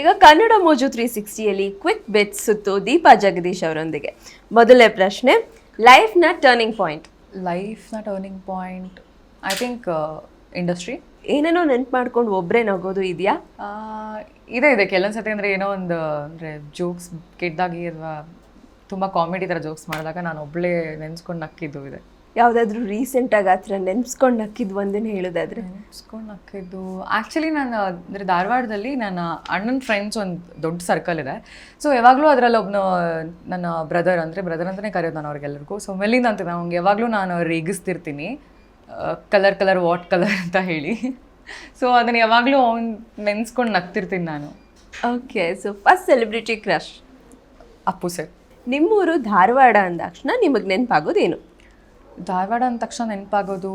ಈಗ ಕನ್ನಡ ಮೋಜು three ಸಿಕ್ಸ್ಟಿಯಲ್ಲಿ quick bait ಸುತ್ತು ದೀಪಾ ಜಗದೀಶ್ ಅವರೊಂದಿಗೆ. ಮೊದಲನೇ ಪ್ರಶ್ನೆ ಲೈಫ್ನ turning point ಲೈಫ್ನ turning point I think industry ಏನೇನೋ ನೆನ್ಪು ಮಾಡ್ಕೊಂಡು ಒಬ್ಬರೇ ನಗೋದು ಇದೆಯಾ? ಇದೆ ಇದೆ. ಕೆಲವೊಂದು ಸತಿ ಅಂದರೆ ಏನೋ ಒಂದು ಅಂದರೆ ಜೋಕ್ಸ್ ಕೆಟ್ಟದಾಗಿ ಅಥವಾ ತುಂಬ ಕಾಮಿಡಿ ಥರ ಜೋಕ್ಸ್ ಮಾಡಿದಾಗ ನಾನು ಒಬ್ಬಳೇ ನೆನೆಸ್ಕೊಂಡು ನಕ್ಕಿದ್ದು ಇದೆ. ಯಾವುದಾದ್ರೂ ರೀಸೆಂಟಾಗಿ ಆ ಥರ ನೆನ್ಸ್ಕೊಂಡು ನಕ್ಕಿದ್ದು ಒಂದೇ ಹೇಳೋದಾದ್ರೆ? ನೆನೆಸ್ಕೊಂಡು ನಕ್ಕಿದ್ದು. ಆ್ಯಕ್ಚುಲಿ ನಾನು ಅಂದರೆ ಧಾರವಾಡದಲ್ಲಿ ನನ್ನ ಅಣ್ಣನ ಫ್ರೆಂಡ್ಸ್ ಒಂದು ದೊಡ್ಡ ಸರ್ಕಲ್ ಇದೆ. ಸೊ ಯಾವಾಗಲೂ ಅದರಲ್ಲಿ ಒಬ್ಬನ ನನ್ನ ಬ್ರದರ್ ಅಂದರೆ ಬ್ರದರ್ ಅಂತಲೇ ಕರೆಯೋದು ನಾನು ಅವ್ರಿಗೆಲ್ಲರಿಗೂ ಸೊ ಮೆಲ್ಲಿಂದ ಅಂತ ಅವ್ನಿಗೆ ಯಾವಾಗಲೂ ನಾನು ರೇಗಿಸ್ತಿರ್ತೀನಿ. ಕಲರ್ ಕಲರ್ ವಾಟ್ ಕಲರ್ ಅಂತ ಹೇಳಿ. ಸೊ ಅದನ್ನು ಯಾವಾಗಲೂ ಅವ್ನು ನೆನೆಸ್ಕೊಂಡು ನಗ್ತಿರ್ತೀನಿ ನಾನು. Okay so first celebrity crush Appu sir. ನಿಮ್ಮೂರು ಧಾರವಾಡ ಅಂದಾಕ್ಷಣ ನಿಮಗೆ ನೆನಪಾಗೋದೇನು? ಧಾರವಾಡ ಅಂದ ತಕ್ಷಣ ನೆನಪಾಗೋದು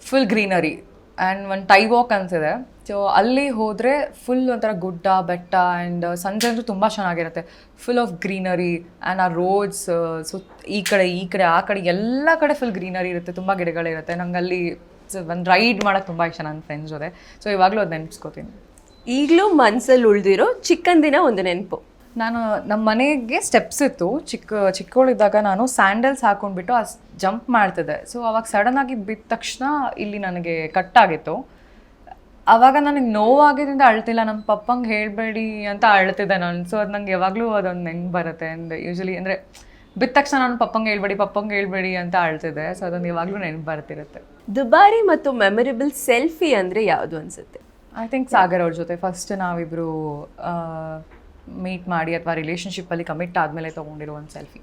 ಫುಲ್ ಗ್ರೀನರಿ ಆ್ಯಂಡ್ ಒಂದು ಟೈ ವಾಕ್ ಅಂತಿದೆ ಸೊ ಅಲ್ಲಿ ಹೋದರೆ ಫುಲ್ ಒಂಥರ ಗುಡ್ಡ, ಬೆಟ್ಟ ಆ್ಯಂಡ್ ಸಂಜೆ ಅಂತೂ ತುಂಬ ಚೆನ್ನಾಗಿರುತ್ತೆ. ಫುಲ್ ಆಫ್ ಗ್ರೀನರಿ ಆ್ಯಂಡ್ ಆ ರೋಡ್ಸ್ ಸುತ್ತ ಈ ಕಡೆ ಈ ಕಡೆ, ಆ ಕಡೆ, ಎಲ್ಲ ಕಡೆ ಫುಲ್ ಗ್ರೀನರಿ ಇರುತ್ತೆ. ತುಂಬ ಗಿಡಗಳಿರುತ್ತೆ. ನಂಗೆ ಅಲ್ಲಿ ಒಂದು ರೈಡ್ ಮಾಡೋಕ್ಕೆ ತುಂಬ ಇಷ್ಟ ನನ್ನ ಫ್ರೆಂಡ್ಸ್ ಜೊತೆ. ಸೊ ಇವಾಗಲೂ ಅದು ನೆನೆಸ್ಕೋತೀನಿ ಈಗಲೂ ಮನಸ್ಸಲ್ಲಿ ಉಳಿದಿರೋ ಚಿಕ್ಕಂದಿನ ಒಂದು ನೆನಪು. ನಾನು ನಮ್ಮ ಮನೆಗೆ ಸ್ಟೆಪ್ಸ್ ಇತ್ತು. ಚಿಕ್ಕ ಚಿಕ್ಕವಳಿದ್ದಾಗ ನಾನು ಸ್ಯಾಂಡಲ್ಸ್ ಹಾಕೊಂಡ್ಬಿಟ್ಟು ಆ ಜಂಪ್ ಮಾಡ್ತಿದ್ದೆ. ಸೊ ಅವಾಗ ಸಡನ್ ಆಗಿ ಬಿದ್ದ ತಕ್ಷಣ ಇಲ್ಲಿ ನನಗೆ ಕಟ್ಟಾಗಿತ್ತು ಅವಾಗ ನನಗೆ ನೋವಾಗಿದ್ದರಿಂದ ಅಳ್ತಿಲ್ಲ. ನಮ್ಮ ಪಪ್ಪಂಗೆ ಹೇಳಬೇಡಿ ಅಂತ ಅಳ್ತಿದ್ದೆ ನಾನು. ಸೊ ಅದು ನಂಗೆ ಯಾವಾಗಲೂ ಅದೊಂದು ನೆನ್ಪು ಬರುತ್ತೆ. ಅಂದರೆ ಯೂಶಲಿ ಅಂದರೆ ಬಿದ್ದ ತಕ್ಷಣ ನಾನು ಪಪ್ಪಂಗೆ ಹೇಳ್ಬೇಡಿ ಪಪ್ಪಂಗೆ ಹೇಳ್ಬೇಡಿ ಅಂತ ಅಳ್ತಿದ್ದೆ. ಸೊ ಅದೊಂದು ಯಾವಾಗಲೂ ನೆನಪು ಬರ್ತಿರುತ್ತೆ. ದುಬಾರಿ ಮತ್ತು ಮೆಮೊರೇಬಲ್ ಸೆಲ್ಫಿ ಅಂದರೆ ಯಾವುದು ಅನಿಸುತ್ತೆ? ಐ ಥಿಂಕ್ ಸಾಗರ್ ಅವ್ರ ಜೊತೆ ಫಸ್ಟ್ ನಾವಿಬ್ಬರು ಮೀಟ್ ಮಾಡಿ ಅಥವಾ ರಿಲೇಷನ್ಶಿಪ್ಪಲ್ಲಿ ಕಮಿಟ್ ಆದಮೇಲೆ ತೊಗೊಂಡಿರೋ ಒಂದು ಸೆಲ್ಫಿ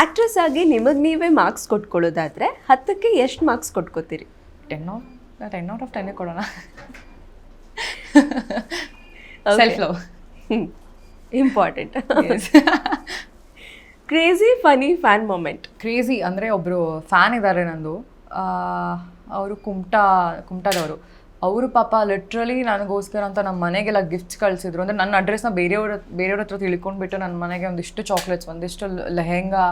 ಆಕ್ಟ್ರೆಸ್ ಆಗಿ ನಿಮಗೆ ನೀವೇ ಮಾರ್ಕ್ಸ್ ಕೊಟ್ಕೊಳ್ಳೋದಾದ್ರೆ ಹತ್ತಕ್ಕೆ ಎಷ್ಟು marks ಕೊಟ್ಕೋತೀರಿ? Ten out ten out of ಟೆನ್ನೇ ಕೊಡೋಣ. Self love important crazy funny fan moment crazy ಅಂದರೆ ಒಬ್ಬರು ಫ್ಯಾನ್ ಇದ್ದಾರೆ ನಂದು. ಅವರು ಕುಮಟಾ ಕುಮಟಾದವರು. ಅವರು ಪಾಪ ಲಿಟ್ರಲಿ ನನಗೋಸ್ಕರ ಅಂತ ನಮ್ಮ ಮನೆಗೆಲ್ಲ ಗಿಫ್ಟ್ಸ್ ಕಳಿಸಿದ್ರು. ಅಂದರೆ ನನ್ನ ಅಡ್ರೆಸ್ನ ಬೇರೆಯವ್ರ ಬೇರೆಯವ್ರ ಹತ್ರ ತಿಳ್ಕೊಂಡ್ಬಿಟ್ಟು ನನ್ನ ಮನೆಗೆ ಒಂದಿಷ್ಟು ಚಾಕ್ಲೇಟ್ಸ್ ಒಂದಿಷ್ಟು ಲೆಹೆಂಗಾ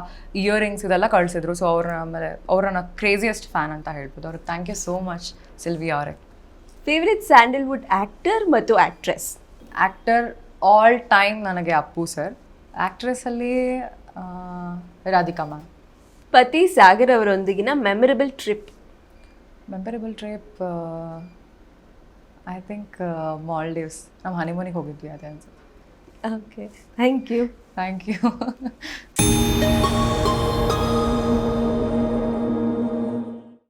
ಇಯರಿಂಗ್ಸ್ ಇದೆಲ್ಲ ಕಳಿಸಿದ್ರು. ಸೊ ಅವ್ರ ಆಮೇಲೆ ಅವ್ರನ್ನ ಕ್ರೇಜಿಯೆಸ್ಟ್ ಫ್ಯಾನ್ ಅಂತ ಹೇಳ್ಬೋದು. ಅವ್ರಿಗೆ thank you so much Silvi ಅವರೇ. ಫೇವ್ರೆಟ್ ಸ್ಯಾಂಡಲ್ವುಡ್ ಆ್ಯಕ್ಟರ್ ಮತ್ತು ಆ್ಯಕ್ಟ್ರೆಸ್ ಆ್ಯಕ್ಟರ್ ಆಲ್ ಟೈಮ್ ನನಗೆ ಅಪ್ಪು ಸರ್ ಆ್ಯಕ್ಟ್ರೆಸ್ಸಲ್ಲಿ ರಾಧಿಕಾ ಮ್ಯಾಮ್. ಪತಿ ಸಾಗರ್ ಅವರೊಂದಿಗಿನ memorable trip memorable trip I think Maldives ನಮ್ಮ ಹನಿಮೂನಿಗೆ ಹೋಗಿದ್ವಿ ಅದೇ ಅನ್ಸುತ್ತೆ. Okay thank you thank you